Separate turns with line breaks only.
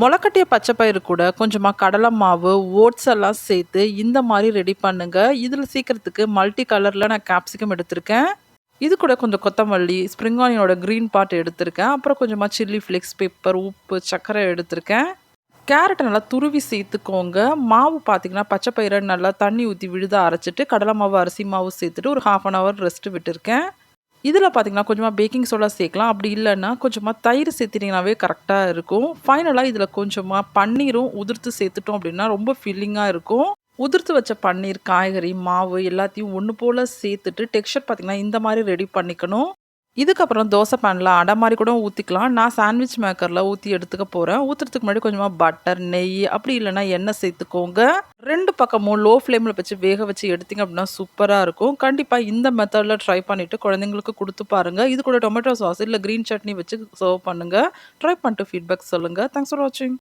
முளைக்கட்டிய பச்சை பயிறு கூட கொஞ்சமாக கடலை மாவு ஓட்ஸ் எல்லாம் சேர்த்து இந்த மாதிரி ரெடி பண்ணுங்க. இதில் சீக்கிரத்துக்கு மல்டி கலரில் நான் கேப்சிகம் எடுத்திருக்கேன். இது கூட கொஞ்சம் கொத்தமல்லி ஸ்ப்ரிங் ஆனியனோட க்ரீன் பார்ட் எடுத்திருக்கேன். அப்புறம் கொஞ்சமாக சில்லி ஃப்ளேக்ஸ் பெப்பர் உப்பு சர்க்கரை எடுத்திருக்கேன். கேரட்டை நல்லா துருவி சேர்த்துக்கோங்க. மாவு பார்த்தீங்கன்னா பச்சை பயிரை நல்லா தண்ணி ஊற்றி விழுத அரைச்சிட்டு கடலை மாவு அரிசி மாவு சேர்த்துட்டு ஒரு ஹாஃப் அன் ஹவர் ரெஸ்ட்டு விட்டுருக்கேன். இதில் பார்த்தீங்கன்னா கொஞ்சமாக பேக்கிங் சோடா சேர்க்கலாம். அப்படி இல்லைன்னா கொஞ்சமாக தயிர் சேர்த்துட்டிங்கனாவே கரெக்டாக இருக்கும். ஃபைனலாக இதில் கொஞ்சமாக பன்னீரும் உதிர்த்து சேர்த்துட்டோம் அப்படின்னா ரொம்ப ஃபில்லிங்காக இருக்கும். உதிர்த்து வச்ச பன்னீர் காய்கறி மாவு எல்லாத்தையும் ஒன்று போல் சேர்த்துட்டு டெக்ஸ்சர் பார்த்திங்கன்னா இந்த மாதிரி ரெடி பண்ணிக்கணும். இதுக்கப்புறம் தோசை பேனில் அடை மாதிரி கூட ஊற்றிக்கலாம் நான் சாண்ட்விச் மேக்கரில் ஊற்றி எடுத்துக்க போகிறேன் ஊற்றுறதுக்கு முன்னாடி கொஞ்சமாக பட்டர் நெய் அப்படி இல்லைன்னா எண்ணெய் சேர்த்துக்கோங்க. ரெண்டு பக்கமும் லோ ஃப்ளேமில் வச்சு வேக வச்சு எடுத்திங்க அப்படின்னா சூப்பராக இருக்கும். கண்டிப்பாக இந்த மெத்தடில் ட்ரை பண்ணிவிட்டு குழந்தைங்களுக்கு கொடுத்து பாருங்கள் இது கூட டொமேட்டோ சாஸ் இல்லை க்ரீன் சட்னி வச்சு சர்வ் பண்ணுங்கள் ட்ரை பண்ணிட்டு ஃபீட்பேக் சொல்லுங்கள் தேங்க்ஸ் ஃபார் வாட்சிங்